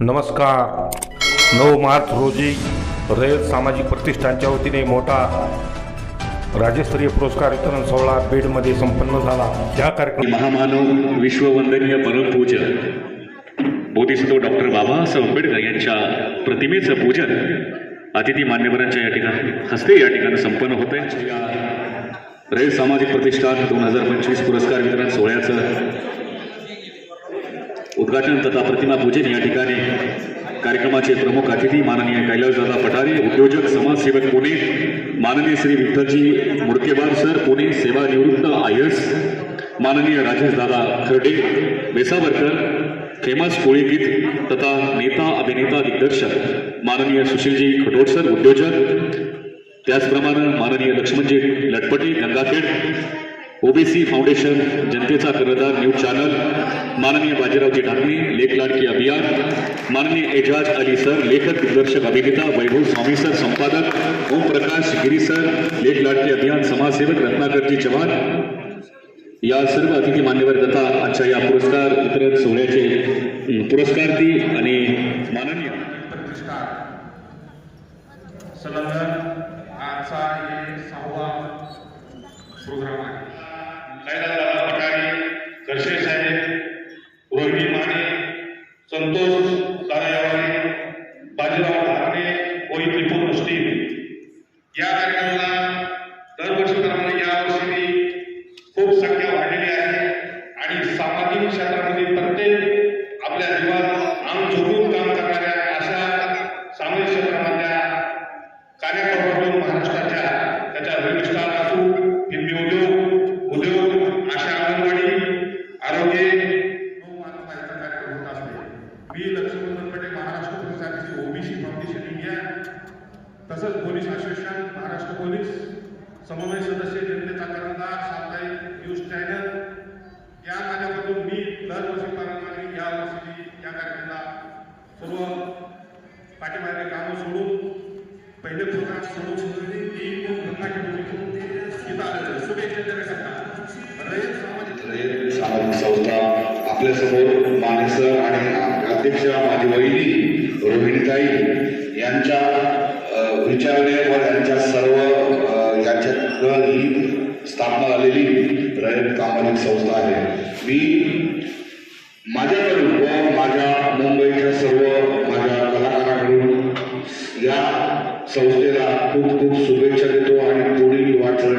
नमस्कार. नऊ मार्च रोजी रयत सामाजिक प्रतिष्ठानच्या वतीने मोठा राज्यस्तरीय पुरस्कार वितरण सोहळा बीडमध्ये संपन्न झाला. या कार्यक्रम महामानव विश्ववंदनीय परमपूजन बोधिसत्व डॉक्टर बाबासाहेब आंबेडकर यांच्या प्रतिमेचं पूजन अतिथी मान्यवरांच्या या ठिकाणी हस्ते या ठिकाणी संपन्न होत आहे. रयत सामाजिक प्रतिष्ठान दोन हजार पंचवीस पुरस्कार वितरण सोहळ्याचं उद्घाटन तथा प्रतिमा पूजन या ठिकाणी कार्यक्रमाचे प्रमुख अतिथी माननीय कैलासदादा पठारे उद्योजक समाजसेवक पुणे माननीय श्री विठ्ठलजी मुडकेवार सर पुणे सेवानिवृत्त आय एस माननीय राजेशदादा खर्डे वेसावरकर फेमस कोळीगीत तथा नेता अभिनेता दिग्दर्शक माननीय सुशीलजी खटोडसर उद्योजक त्याचप्रमाणे माननीय लक्ष्मणजी लटपटी गंगाखेड ओबीसी फाउंडेशन जनतेचा कर्णधार न्यूज चॅनल माननीय बाजीरावजी ढाकणे लेख लाडकी अभियान माननीय एजाज अली सर लेखक दिग्दर्शक अभिनेता वैभव स्वामी सर संपादक ओमप्रकाश गिरी सर लेख लाडकी अभियान समाजसेवक रत्नाकरजी चव्हाण या सर्व अतिथी मान्यवर तथा आजच्या या पुरस्कार वितरण सोहळ्याचे पुरस्कार पुरस्कारती आणि माननीय संलग्न आजचा हे सहावा प्रोग्राम आहे कैलासदादा पठारे करशे साहेब रोहिणी माने संतोष सारायावाने बाजीराव ढाकणे व रिपोर्ट टीम या कार्यक्रमाला दरवर्षीप्रमाणे यावर्षी खूप संख्या वाढलेली आहे आणि सामाजिक क्षेत्रामध्ये मी लक्ष्मण मनपटे महाराष्ट्र पोलीस पोलिसांची ओबीसी फाउंडेशन इंडिया तसंच पोलीस असोसिएशन महाराष्ट्र पोलीस समन्वय सदस्य जनतेचा कर्णधार साप्ताहिक न्यूज चॅनल. या माझ्याकडून मी दरवर्षी दरवर्षीप्रमाणे या वर्षी या कार्यक्रमाला सर्व पाठीमागे कामं सोडून पहिले प्रकार सोडून तीन गंगाची इथं आलेलं शुभेच्छा देण्याकरता रयत सामाजिक रयत सामाजिक संस्था आपल्यासमोर मानेसर आणि अध्यक्ष माझी वहिनी रोहिणीताई यांच्या विचारणे व यांच्या सर्व यांच्यात ही स्थापना झालेली रयत कामानिक संस्था आहे. मी माझ्याकडून व माझ्या मुंबईच्या सर्व माझ्या कलाकाराकडून या संस्थेला खूप खूप शुभेच्छा देतो आणि पुढील वाटचाल